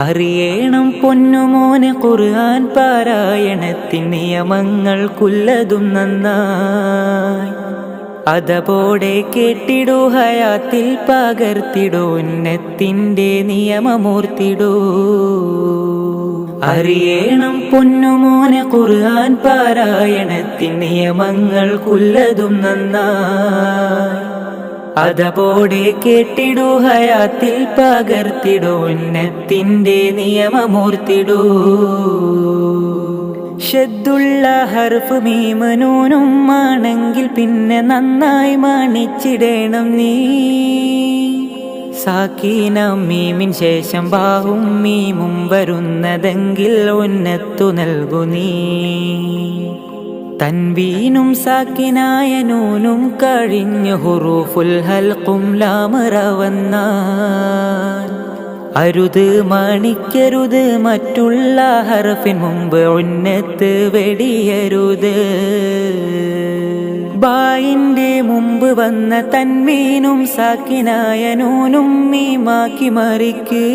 അറിയണം പൊന്നുമോനെ ഖുർആൻ പാരായണത്തിൻ കുല്ലതും നന്നായി. അതപോടെ കേട്ടിടൂ ഹയാത്തിൽ പകർത്തിടൂ ഉന്നത്തിന്റെ നിയമമൂർത്തിടൂ. അറിയണം പൊന്നുമോനെ ഖുർആൻ പാരായണത്തിൻ കുല്ലതും നന്നായി. അതപോടെ കേട്ടിടൂ ഹയാത്തിൽ പകർത്തിടൂ ഉന്നത്തിന്റെ നിയമമൂർത്തിടൂ. ഷദ്ദുള്ള ഹർഫ് മീമനൂനും ആണെങ്കിൽ പിന്നെ നന്നായി മാണിച്ചിടേണം നീ. സാക്കീനം മീമിൻ ശേഷം ബാഹും മീമും വരുന്നതെങ്കിൽ ഉന്നത്തു നൽകു നീ. തൻവീനും സാക്കിനായ നൂനും കഴിഞ്ഞു ഹുറൂഫുൽ ഹൽക്കും ലാമറവന്ന അരുത് മണിക്കരുത് മറ്റുള്ള ഹർഫിൻ മുമ്പ് ഉന്നത്ത് വെടിയരുത്. ബായിന്റെ മുമ്പ് വന്ന തൻവീനും സാക്കിനായ നൂനും മീമാക്കി മറിക്ക്.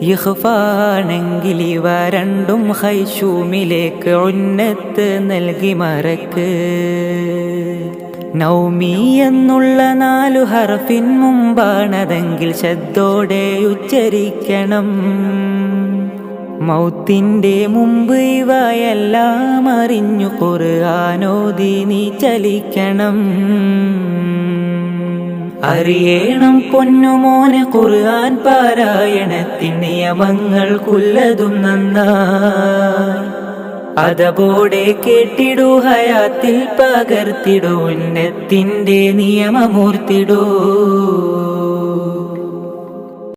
ഇഹ്ഫാണെങ്കിൽ ഇവ രണ്ടും ഹൈഷൂമിലേക്ക് ഉന്നത്ത് നൽകി മറക്ക്. നൗമി എന്നുള്ള നാലു ഹർഫിൻ മുമ്പാണതെങ്കിൽ ശബ്ദോടെ ഉച്ചരിക്കണം. മൗത്തിന്റെ മുമ്പ് ഇവയെല്ലാം അറിഞ്ഞു ഖുർആാനോദി നീ ചലിക്കണം. അറിയണം പൊന്നുമോന് ഖുർആൻ പാരായണത്തിൻ നിയമങ്ങൾ കുല്ലതും നന്നായി അതപോടെ കേട്ടിടൂ ഹയാത്തിൽ പകർത്തിടൂ ഉന്നത്തിന്റെ നിയമമൂർത്തിടൂ.